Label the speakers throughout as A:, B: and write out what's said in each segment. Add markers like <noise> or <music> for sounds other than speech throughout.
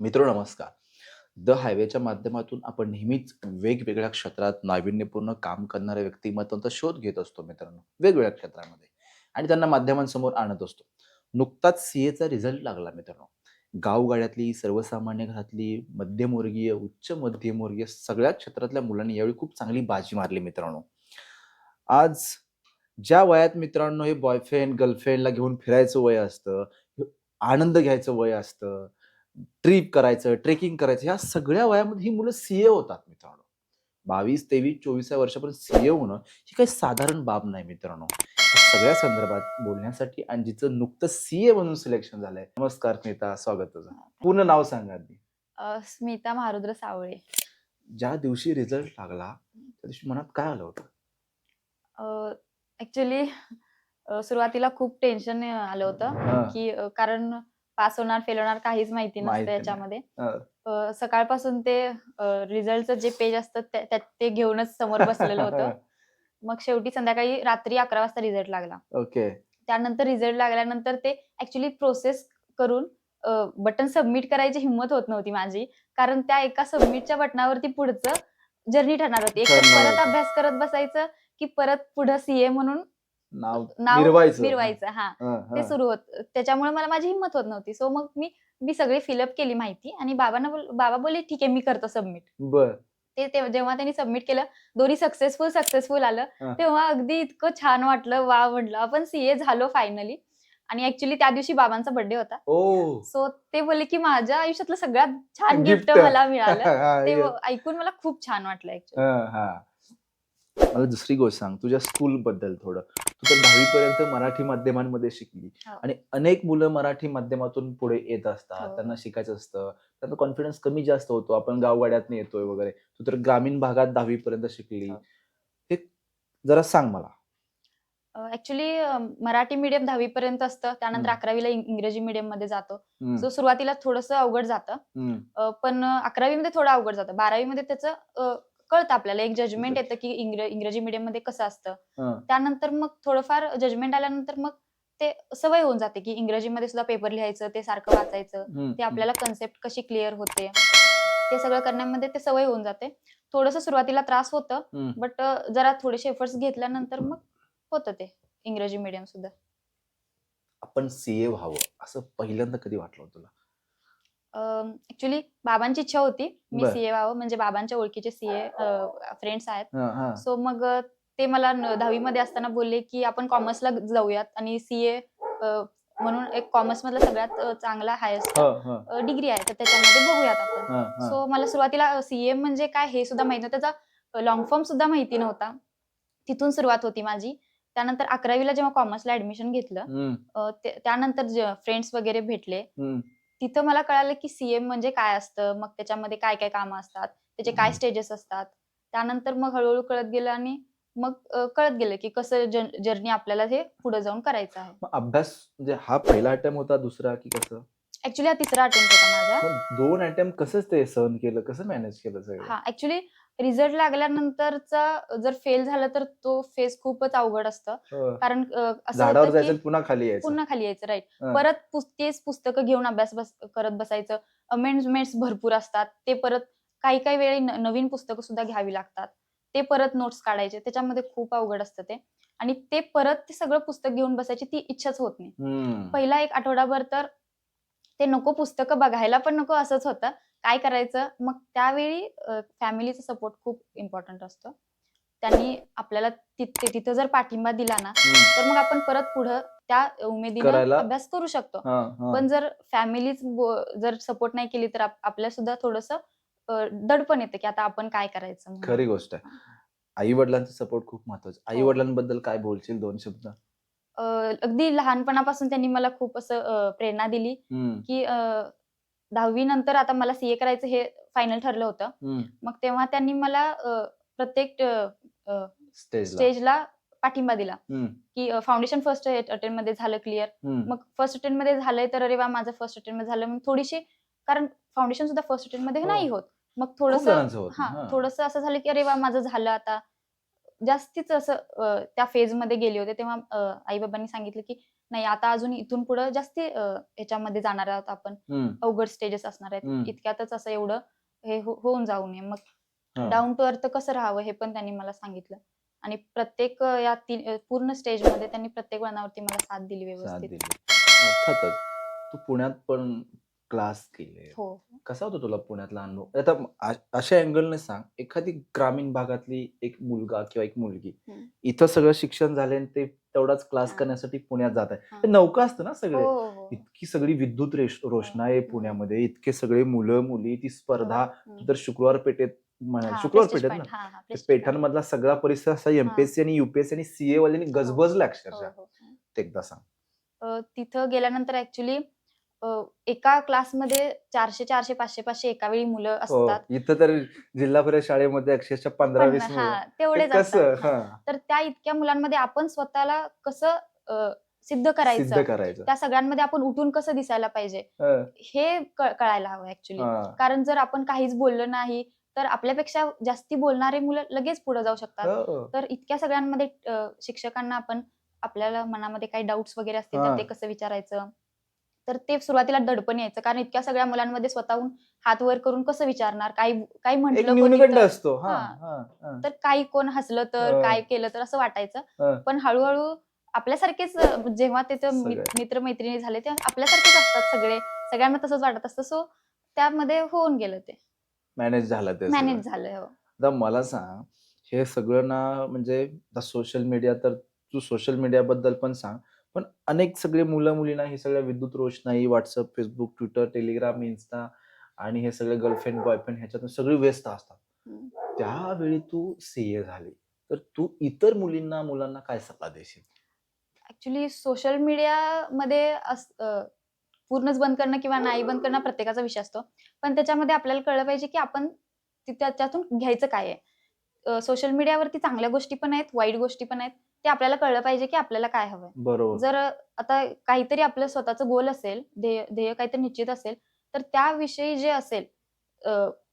A: मित्र नमस्कार. द हायवेच्या माध्यमातून आपण नेहमीच वेगवेगळ्या क्षेत्रात नाविन्यपूर्ण काम करणाऱ्या व्यक्तिमत्वांचा शोध घेत असतो मित्रांनो वेगवेगळ्या क्षेत्रामध्ये. आणि त्यांना माध्यमांसमोर आणत असतो. नुकताच सी एचा रिझल्ट लागला मित्रांनो. गावगाड्यातली सर्वसामान्य घरातली मध्यमवर्गीय उच्च मध्यमवर्गीय सगळ्या क्षेत्रातल्या मुलांनी यावेळी खूप चांगली बाजी मारली मित्रांनो. आज ज्या वयात मित्रांनो हे बॉयफ्रेंड गर्लफ्रेंडला घेऊन फिरायचं वय असतं आनंद घ्यायचं वय असतं ट्रिप करायचं ट्रेकिंग करायचं ह्या सगळ्या वयामध्ये ही मुलं सीए होतात मित्रांनो. बावीस तेवीस चोवीसव्या वर्षापर्यंत सीए होणं ही काही साधारण बाब नाही मित्रांनो. या सगळ्या संदर्भात बोलण्यासाठी आणि जिचं नुकतं सीए म्हणून सिलेक्शन झालंय. नमस्कार स्मिता स्वागत तुझं. पूर्ण नाव सांगा आधी.
B: अ, स्मिता महारुद्र सावळे.
A: ज्या दिवशी रिझल्ट लागला त्या दिवशी मनात काय आलं होतं?
B: ऍक्च्युली सुरुवातीला खूप टेन्शन आलं होतं
A: हा,
B: की अ, कारण पास होणार फेल होणार काहीच माहिती नसतं. याच्यामध्ये. अ, सकाळपासून ते रिझल्टचं जे पेज असतं त्या- त्यात ते घेऊनच समोर बसलेलं <laughs> होतं मग शेवटी संध्याकाळी रात्री अकरा वाजता रिझल्ट लागला
A: ओके
B: त्यानंतर रिझल्ट लागल्यानंतर ते ऍक्च्युली प्रोसेस करून बटन सबमिट करायची हिंमत होत नव्हती माझी कारण त्या एका सबमिटच्या बटनावरती पुढचं जर्नी ठरणार होती एक तर
A: ठरणार
B: परत
A: होतं.
B: अभ्यास करत बसायचं की परत पुढं सीए म्हणून
A: नाव मिरवायचं.
B: हा. ते सुरू होत. त्याच्यामुळे मला माझी हिंमत होत नव्हती. सो मग मी मी सगळी फिलअप केली माहिती आणि बाबांना बोल- बाबा बोलले ठीक आहे मी करतो सबमिट
A: बर.
B: ते तेव्हा- जेव्हा त्यांनी सबमिट केलं दोन्ही सक्सेसफुल सक्सेसफुल आलं. तेव्हा अगदी इतकं छान वाटलं वा म्हटलं. आपण सीए झालो फायनली आणि ऍक्च्युली त्या दिवशी बाबांचा बर्थडे होता. सो ते बोलले की माझ्या आयुष्यातलं सगळ्यात छान गिफ्ट. मला मिळालं. <laughs> ते. ऐकून मला खूप छान वाटलं ऍक्च्युली.
A: मला दुसरी गोष्ट सांग. तुझ्या स्कूल बद्दल थोडं. तू तर दहावी पर्यंत मराठी माध्यमांमध्ये शिकली.
B: हो.
A: आणि अनेक मुलं मराठी माध्यमातून पुढे येत असतात.
B: हो.
A: त्यांना शिकायचं असतं. त्यांचा कॉन्फिडन्स कमी जास्त होतो. आपण गावगाड्यात येतोय वगैरे. तू तर ग्रामीण भागात दहावी पर्यंत शिकली.
B: हो.
A: हे जरा सांग मला.
B: ऍक्च्युली मराठी मीडियम दहावी पर्यंत असतं. त्यानंतर. अकरावीला इंग- इंग्रजी मीडियममध्ये जातो सो सुरुवातीला थोडंसं अवघड जातं. पण अकरावीमध्ये थोडं अवघड जातं. बारावीमध्ये त्याचं अ, कळतं आपल्याला एक जजमेंट येतं की इंग्र- इंग्रजी मीडियममध्ये कसं असतं.
A: हा,
B: त्यानंतर मग थोडंफार जजमेंट आल्यानंतर मग ते सवय होऊन जाते की इंग्रजीमध्ये सुद्धा पेपर लिहायचं ते सारखं वाचायचं ते आपल्याला कन्सेप्ट कशी क्लिअर होते ते सगळं करण्यामध्ये ते सवय होऊन जाते. थोडंसं सुरुवातीला त्रास होतं. बट जरा थोडेसे एफर्ट्स घेतल्यानंतर मग होतं ते इंग्रजी मीडियम सुद्धा.
A: आपण सीए व्हावं असं पहिल्यांदा कधी वाटलं होतं तुला?
B: ऍक्च्युली बाबांची इच्छा होती. मी
A: बर.
B: सीए व्हावं म्हणजे बाबांच्या ओळखीचे सीए फ्रेंड्स आहेत.
A: हा, हा.
B: सो मग अ, ते मला दहावी मध्ये असताना बोलले की आपण कॉमर्सला जाऊयात आणि सीए म्हणून एक कॉमर्स मधला सगळ्यात अ, चांगला हायेस्ट
A: हा, हा,
B: डिग्री आहे. तर त्याच्यामध्ये बघूयात आपण.
A: हा, हा.
B: सो मला सुरुवातीला सीए म्हणजे काय हे सुद्धा माहिती नव्हतं. त्याचा लॉंग फॉर्म सुद्धा माहिती नव्हता. तिथून सुरुवात होती माझी. त्यानंतर अकरावीला जेव्हा कॉमर्सला ऍडमिशन घेतलं
A: हम्म,
B: अ, ते- त्यानंतर फ्रेंड्स वगैरे भेटले.
A: हम्म.
B: तिथं मला कळालं की सीएम म्हणजे काय असतं मग त्याच्यामध्ये काय काय कामं असतात त्याचे काय. स्टेजेस असतात. त्यानंतर मग हळूहळू कळत गेलं आणि मग कळत गेलं की कसं जर्नी आपल्याला हे पुढे जाऊन करायचं आहे.
A: अभ्यास म्हणजे हा पहिला अटेम्प्ट होता दुसरा की कसं?
B: ऍक्च्युली हा तिसरा अटेम्प्ट होता माझा.
A: दोन अटेम्प्ट कसंच ते सहन केलं कसं मॅनेज केलं सगळं?
B: हा ऍक्च्युली रिझल्ट लागल्यानंतरचा जर फेल झाला तर तो फेस खूपच अवघड असतं.
A: हो.
B: कारण अ, असं
A: झाडावर
B: होतं
A: जायचं
B: की
A: आणि पुन्हा खाली यायचं.
B: पुन्हा खाली यायचं राईट
A: हा.
B: परत पुस- तेच पुस्तकं घेऊन अभ्यास बस करत बसायचं. अमेंडमेंट्स भरपूर असतात. ते परत काही काही वेळी न- नवीन पुस्तकं सुद्धा घ्यावी लागतात. ते परत नोट्स काढायचे. त्याच्यामध्ये खूप अवघड असतं ते. आणि ते परत ते सगळं पुस्तक घेऊन बसायची ती इच्छाच होत नाही.
A: हम्म.
B: पहिला एक आठवडाभर तर ते नको पुस्तकं बघायला पण नको असंच होतं. काय करायचं? मग त्यावेळी फॅमिलीचा सपोर्ट खूप इम्पॉर्टंट असतो. त्यांनी आपल्याला तिथे तिथं जर पाठिंबा दिला ना. तर मग आपण परत पुढं त्या उमेदीनं अभ्यास करू शकतो. पण जर फॅमिलीच जर सपोर्ट नाही केली तर आप- आपल्या सुद्धा थोडस दडपण येतं की आता आपण काय करायचं.
A: खरी गोष्ट आहे. आई वडिलांचा सपोर्ट खूप महत्त्वाचा. आई
B: हो.
A: वडिलांबद्दल काय बोलशील? दोन शब्द.
B: अगदी लहानपणापासून त्यांनी मला खूप असं प्रेरणा दिली की दहावी नंतर आता मला सीए करायचं हे फायनल ठरलं होतं. मग तेव्हा त्यांनी मला प्रत्येक
A: स्टेजला
B: पाठिंबा दिला. की फाउंडेशन फर्स्ट अटेम्प्टमध्ये झालं क्लिअर. मग फर्स्ट अटेम्प्टमध्ये झालंय तर अरे वा माझं फर्स्ट अटेम्प्टमध्ये झालं. मग थोडीशी कारण फाउंडेशन सुद्धा फर्स्ट अटेम्प्टमध्ये
A: हो.
B: नाही होत. मग थोडस हा. थोडस असं झालं की अरे वा माझं झालं आता. जास्तीच असं त्या फेजमध्ये गेले होते. तेव्हा आई बाबांनी सांगितलं की नाही आता अजून इथून पुढे जास्ती अं, ह्याच्यामध्ये जाणार आहोत आपण. अवघड स्टेजेस असणार. आहेत. इतक्यातच असं एवढं हे हो- होऊन जाऊ नये मग. डाऊन टू अर्थ कसं राहावं हे पण त्यांनी मला सांगितलं. आणि प्रत्येक या तीन पूर्ण स्टेजमध्ये त्यांनी प्रत्येक वळणावरती मला साथ दिली
A: साथ
B: व्यवस्थित.
A: तू पुण्यात पण क्लास केले
B: हो
A: कसा होता तुला पुण्यातला अनुभव आता अशा अँगलने सांग एखादी ग्रामीण भागातली एक मुलगा किंवा एक मुलगी
B: हम्म.
A: इथं सगळं शिक्षण झाले आणि ते तेवढाच क्लास
B: हा.
A: करण्यासाठी पुण्यात जात आहे
B: हा.
A: ते नौका असतं ना
B: हो
A: सगळे
B: हो, हो.
A: इतकी सगळी विद्युत रेश- रोषणाई आहे. पुण्यामध्ये इतके सगळे मुलं मुली ती स्पर्धा. तर शुक्रवार पेठेत म्हणा
B: हा,
A: शुक्रवार
B: Prestige
A: पेठेत
B: point.
A: ना
B: हा, हा,
A: ते
B: Prestige point.
A: पेठांमधला सगळा परिसर असा एमपीएससी आणि युपीएससी आणि सीए वाल्यांनी गजबजला
B: हो,
A: अक्षरशः
B: हो.
A: ते एकदा सांग
B: अ, तिथं गेल्यानंतर ऍक्च्युली एका क्लासमध्ये चारशे चारशे पाचशे पाचशे एका वेळी मुलं
A: हो
B: असतात.
A: इथं तर जिल्हा परिषद शाळेमध्ये अक्षरशः पंधरा वीस
B: हा
A: मुलं. ते
B: तेवढेच
A: कसं?
B: असतात. हा.
A: हा
B: तर त्या इतक्या मुलांमध्ये आपण स्वतःला कसं सिद्ध करायचं? त्या सगळ्यांमध्ये आपण उठून कसं दिसायला पाहिजे?
A: हं,
B: कळायला हवं ऍक्च्युली. कारण जर आपण काहीच बोललो नाही तर आपल्यापेक्षा जास्ती बोलणारे मुलं लगेच पुढे जाऊ शकतात.
A: हो.
B: तर इतक्या सगळ्यांमध्ये शिक्षकांना आपण आपल्याला मनामध्ये काही डाऊट्स वगैरे असतील. तर ते कसं विचारायचं? तर ते सुरुवातीला दडपण यायचं. कारण इतक्या सगळ्या मुलांमध्ये स्वतःहून हात वर करून कसं विचारणार? काही काही म्हटलं
A: असतो.
B: तर काही कोण हसलं तर. काय केलं तर असं वाटायचं. पण हळूहळू आपल्यासारखेच जेव्हा त्याचे. मित्र मैत्रिणी झाले ते आपल्यासारखेच असतात सगळे. सगळ्यांना तसंच वाटत असतं. सो त्यामध्ये होऊन गेलं ते.
A: मॅनेज झालं ते
B: मॅनेज. झालं हो.
A: मला सांग हे सगळं ना म्हणजे सोशल मीडिया तर तू सोशल मीडिया बद्दल पण सांग. पण अनेक सगळे मुलं मुलींना हे सगळ्या विद्युत रोषणाई WhatsApp Facebook Twitter Telegram Insta आणि हे सगळे गर्लफ्रेंड बॉयफ्रेंड ह्याच्यातून सगळे व्यस्त असतात. त्यावेळी तू सीए झाली. तर तू इतर मुलींना मुलांना काय सल्ला देशील?
B: ऍक्च्युली सोशल मीडियामध्ये पूर्णच बंद करणं किंवा नाही बंद करणं प्रत्येकाचा विषय असतो. पण त्याच्यामध्ये आपल्याला कळलं पाहिजे की आपण त्याच्यातून घ्यायचं काय आहे? सोशल मीडियावरती चांगल्या गोष्टी पण आहेत वाईट गोष्टी पण आहेत ते आपल्याला कळलं पाहिजे की आपल्याला काय हवंय
A: बरोबर
B: जर आता काहीतरी आपलं स्वतःचं गोल असेल ध्येय ध्येय काहीतरी निश्चित असेल तर त्याविषयी जे असेल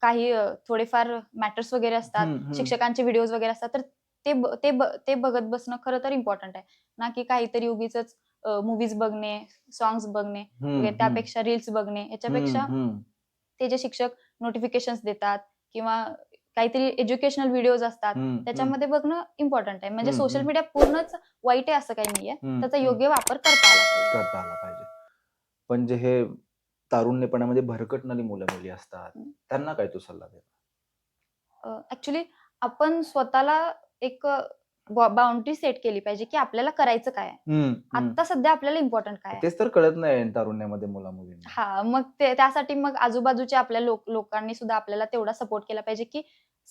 B: काही थोडेफार मॅटर्स वगैरे असतात. शिक्षकांचे व्हिडिओज वगैरे असतात तर ते ते ते बघत बसणं खरं तर इम्पॉर्टंट आहे ना की काहीतरी उगीच मूवीज बघणे सॉंग्स बघणे. त्यापेक्षा रील्स बघणे याच्यापेक्षा. ते जे शिक्षक नोटिफिकेशन देतात किंवा काहीतरी एज्युकेशनल व्हिडिओज असतात. त्याच्यामध्ये बघणं इम्पॉर्टंट आहे म्हणजे सोशल. मीडिया पूर्णच वाईट आहे असं काही नाहीये त्याचा. योग्य वापर करता आला पाहिजे
A: करता आला पाहिजे पण जे हे तारुण्यपणामध्ये भरकटणारी मुलं मुली असतात. त्यांना काय तू सल्ला दे
B: ऍक्च्युली आपण स्वतःला एक बाउंड्री सेट केली पाहिजे की आपल्याला करायचं काय आता सध्या आपल्याला इम्पॉर्टंट काय
A: तेच तर कळत नाही तारुण्यामध्ये मुला मुलींना
B: हा मग ते त्यासाठी मग आजूबाजूच्या आपल्या लोक लोकांनी सुद्धा आपल्याला तेवढा सपोर्ट केला पाहिजे की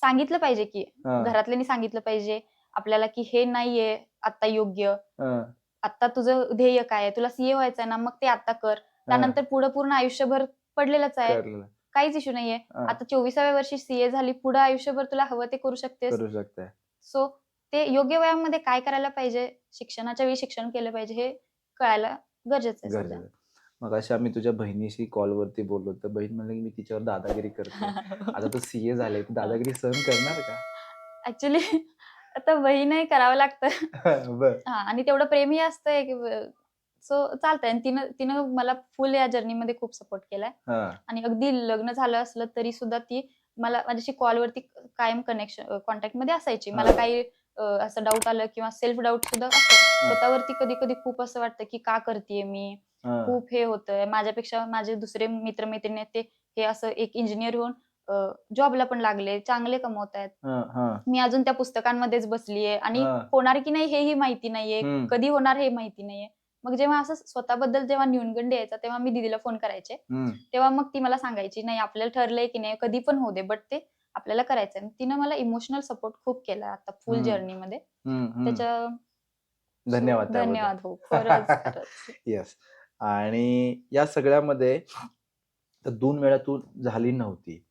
B: सांगितलं पाहिजे की घरातल्यांनी सांगितलं पाहिजे आपल्याला की हे नाहीये आता योग्य.
A: हा,
B: आता तुझं ध्येय काय तुला सीए व्हायचंय ना मग ते आता कर. त्यानंतर पुढे पूर्ण आयुष्यभर पडलेलंच आहे. काहीच इश्यू नाहीये. आता चोवीसाव्या वर्षी सीए झाली पुढे आयुष्यभर तुला हवं ते करू शकतेस.
A: करू शकते.
B: सो ते योग्य वयामध्ये काय करायला पाहिजे? शिक्षणाच्या वेळी शिक्षण केलं पाहिजे हे कळायला गरजेचं आहे सध्या.
A: गरजेचं. मग अशी आम्ही तुझ्या बहिणीशी कॉलवरती बोललो तर बहीण म्हणली की मी तिच्यावर दादागिरी करते <laughs> आता तू सीए झाले तू दादागिरी सहन करणार
B: ऍक्च्युली आता वहीने करावं लागतं. <laughs>
A: का बर.
B: हा आणि तेवढं प्रेमही असतंय की सो चालतंय. आणि तिनं तिनं मला फुल या जर्नीमध्ये खूप सपोर्ट केलाय.
A: हा.
B: आणि अगदी लग्न झालं असलं तरी सुद्धा ती मला माझ्याशी कॉलवरती कायम कनेक्शन कॉन्टॅक्टमध्ये असायची. मला
A: हा.
B: काही असं डाऊट आलं किंवा सेल्फ डाऊट सुद्धा असतो. स्वतःवरती कधी कधी खूप असं वाटतं की का करतेय मी? खूप हे होतंय. माझ्यापेक्षा माझे दुसरे मित्रमैत्रिणी आहेत ते हे असं एक इंजिनियर होऊन जॉबला पण लागले चांगले कमवत आहेत. मी अजून त्या पुस्तकांमध्येच बसलीये आणि. होणार की नाही हेही माहिती नाहीये. कधी होणार हे माहिती नाहीये. मग जेव्हा असं स्वतःबद्दल जेव्हा न्यूनगंड यायचा तेव्हा मी दिदीला फोन करायचे. तेव्हा मग ती मला सांगायची नाही आपल्याला ठरलंय की नाही कधी पण होऊ दे बट ते आपल्याला करायचंय. तिनं मला इमोशनल सपोर्ट खूप केला आता फुल
A: हम्म, हम्म.
B: त्याच्या
A: धन्यवाद.
B: धन्यवाद हो.
A: येस <laughs> आणि या सगळ्यामध्ये दोन वेळा तू झाली नव्हती.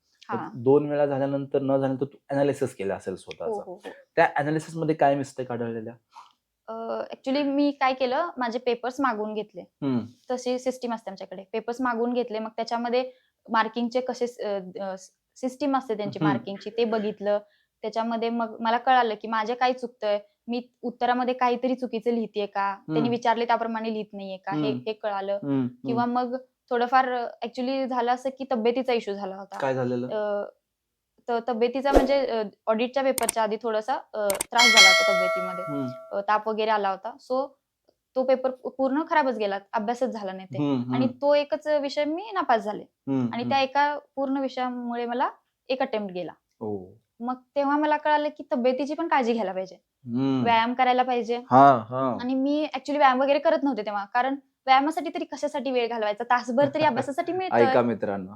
A: दोन वेळा झाल्यानंतर न झाल्यानंतर तू अनालिसिस केलं असेल
B: हो
A: स्वतःच.
B: हो हो.
A: त्या अनालिसिसमध्ये काय मिस्टेक आढळलेल्या?
B: ऍक्च्युली मी काय केलं माझे पेपर्स मागवून घेतले. तशी सिस्टीम असते आमच्याकडे. पेपर्स मागवून घेतले मग त्याच्यामध्ये मार्किंगचे कसे सिस्टीम असते त्यांची
A: हम्म.
B: मार्किंगची ते बघितलं. त्याच्यामध्ये मग मला कळालं की माझे काय चुकतंय? मी उत्तरामध्ये काहीतरी चुकीचं लिहितेय का? त्यांनी
A: हम्म.
B: विचारले त्याप्रमाणे लिहित नाहीये का? हे
A: हम्म.
B: हे कळालं.
A: हम्म,
B: किंवा
A: हम्म.
B: मग थोडंफार ऍक्च्युली झालं असं की तब्येतीचा इश्यू झाला होता.
A: काय झालेलं?
B: अ, तर तब्येतीचा म्हणजे ऑडिटच्या पेपरच्या आधी थोडासा अ, त्रास झाला होता तब्येतीमध्ये.
A: हम्म,
B: अ, ताप वगैरे आला होता. सो तो पेपर पूर्ण खराबच गेला अभ्यासच झाला नाही ते. आणि तो एकच विषय मी नापास झाले. आणि. त्या एका पूर्ण विषयामुळे मला एक अटेम्प्ट गेला. मग तेव्हा मला कळालं की तब्येतीची पण काळजी घ्यायला पाहिजे. व्यायाम करायला पाहिजे.
A: हा हा.
B: आणि मी ऍक्च्युली व्यायाम वगैरे करत नव्हते तेव्हा कारण व्यायामासाठी तरी कशासाठी वेळ घालवायचा? तासभर तरी अभ्यासासाठी <laughs> मिळतोय.
A: ऐका मित्रांनो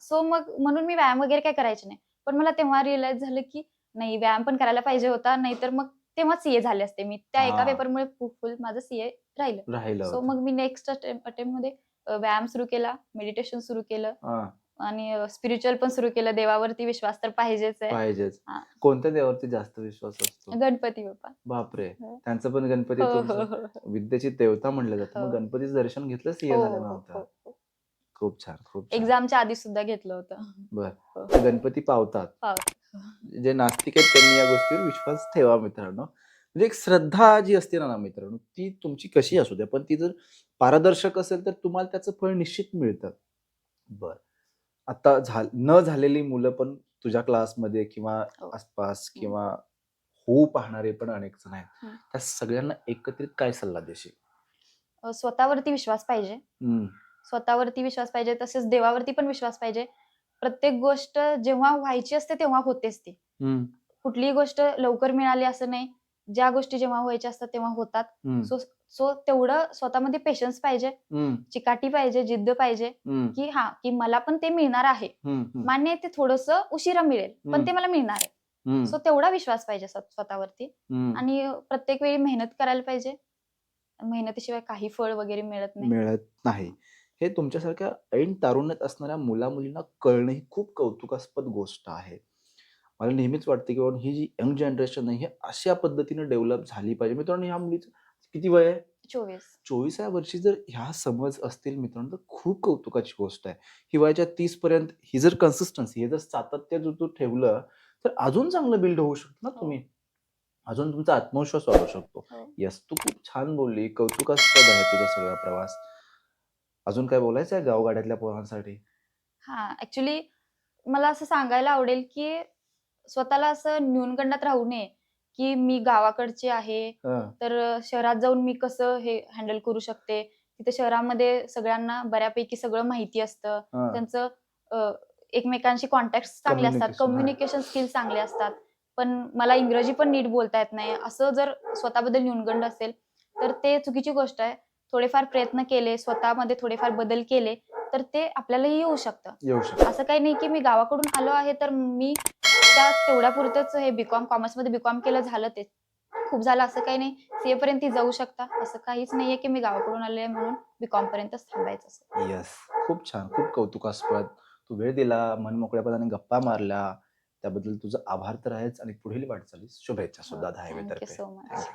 B: सो मग म्हणून मी व्यायाम वगैरे काय करायचे नाही. पण मला तेव्हा रिअलाइज झालं की नाही व्यायाम पण करायला पाहिजे होता नाहीतर मग तेव्हा सीए झाले असते मी त्या एका
A: हा.
B: पेपरमुळे फुल माझं सीए राहिलं
A: राहिलं
B: सो
A: होतं.
B: मग मी नेक्स्ट अटेम्प्टमध्ये अ, व्यायाम सुरू केला मेडिटेशन सुरू केलं
A: हा,
B: आणि स्पिरिच्युअल पण सुरू केलं देवावरती विश्वास तर पाहिजेच आहे
A: पाहिजेच
B: हा.
A: कोणत्या देवावरती जास्त विश्वास असतो
B: गणपती बाप्पा
A: बापरे
B: हो.
A: त्यांचं पण गणपती
B: हो, हो,
A: तुमचं
B: हो, हो.
A: विद्येची देवता म्हणलं जातं मग
B: हो.
A: गणपतीचं दर्शन घेतलं सीए
B: हो,
A: झालं
B: हो,
A: नव्हतं
B: हो, हो.
A: खूप छान खूप छान
B: एक्झामच्या आधी सुद्धा घेतलं होतं
A: बर गणपती पावतात
B: पावतात.
A: जे नास्तिक आहेत त्यांनी या गोष्टीवर विश्वास ठेवा मित्रांनो. म्हणजे एक श्रद्धा जी असते ना मित्रांनो ती तुमची कशी असू द्या पण ती जर पारदर्शक असेल तर तुम्हाला त्याचं फळ निश्चित मिळतं. बर. आता झाल न झालेली मुलं पण तुझ्या क्लासमध्ये किंवा
B: हो.
A: आसपास किंवा होऊ पाहणारे पण अनेक जण आहेत. त्या सगळ्यांना एकत्रित काय सल्ला देशील?
B: स्वतःवरती विश्वास पाहिजे. स्वतःवरती विश्वास पाहिजे तसेच देवावरती पण विश्वास पाहिजे. प्रत्येक गोष्ट जेव्हा व्हायची असते तेव्हा होतेच ती. कुठलीही गोष्ट लवकर मिळाली असं नाही. ज्या गोष्टी जेव्हा व्हायच्या असतात तेव्हा होतात. सो सो तेवढं स्वतःमध्ये पेशन्स पाहिजे. चिकाटी पाहिजे जिद्द पाहिजे की हा की मला पण ते मिळणार आहे. मान्य ते थोडस उशिरा मिळेल पण. ते मला मिळणार आहे. सो तेवढा विश्वास पाहिजे स्व- स्वतःवरती. आणि प्रत्येक वेळी मेहनत करायला पाहिजे. मेहनतीशिवाय काही फळ वगैरे मिळत नाही.
A: मिळत नाही. हे तुमच्यासारख्या ऐन तारुण्यात असणाऱ्या मुला मुलींना कळणं ही खूप कौतुकास्पद गोष्ट आहे. मला नेहमीच वाटते की बाबा ही जी यंग जनरेशन आहे ही अशा पद्धतीने डेव्हलप झाली पाहिजे. मित्रांनो ह्या मुलीचं किती वय आहे?
B: चोवीस.
A: चोवीसाव्या वर्षी जर ह्या समज असतील मित्रांनो तर खूप कौतुकाची गोष्ट आहे. ही वयाच्या तीस पर्यंत ही जर कन्सिस्टन्सी हे जर सातत्य जर तू ठेवलं तर अजून चांगलं बिल्ड होऊ शकतं ना
B: हो.
A: तुम्ही. अजून तुमचा आत्मविश्वास वाढू शकतो.
B: हो.
A: यस तू खूप छान बोलली. कौतुकास्पद आहे तुझा सगळा प्रवास. अजून काय बोलायचं आहे गावगाड्यातल्या पोरांसाठी?
B: हा ऍक्च्युली मला असं सांगायला आवडेल की स्वतःला असं न्यूनगंडात राहू नये की मी गावाकडची आहे
A: हं,
B: तर शहरात जाऊन मी कसं हे हँडल करू शकते? तिथे शहरामध्ये सगळ्यांना बऱ्यापैकी सगळं माहिती असतं.
A: हं.
B: त्यांचं अ, एकमेकांशी कॉन्टॅक्ट चांगले असतात
A: Communication, हा.
B: कम्युनिकेशन स्किल चांगले असतात. पण मला इंग्रजी पण नीट बोलता येत नाही. असं जर स्वतःबद्दल न्यूनगंड असेल तर ते चुकीची गोष्ट आहे. थोडेफार प्रयत्न केले स्वतःमध्ये थोडेफार बदल केले तर ते आपल्यालाही येऊ शकतं.
A: येऊ शकतो.
B: असं काही नाही की मी गावाकडून आलो आहे तर मी त्या तेवढ्या पुरतच हे बीकॉम कॉमर्समध्ये बीकॉम केलं झालं ते. खूप झालं असं काही नाही. सीए पर्यंत जाऊ शकता. असं काहीच नाहीये की मी गावाकडून आले म्हणून बीकॉम पर्यंतच थांबायचं असं.
A: येस खूप छान. खूप कौतुकास्पद. तू वेळ दिला मन मोकळ्यापणाने गप्पा मारल्या. त्याबद्दल तुझं आभार तर आहेच आणि पुढील वाटचालीस शुभेच्छा सुद्धा तर्फे
B: सो मच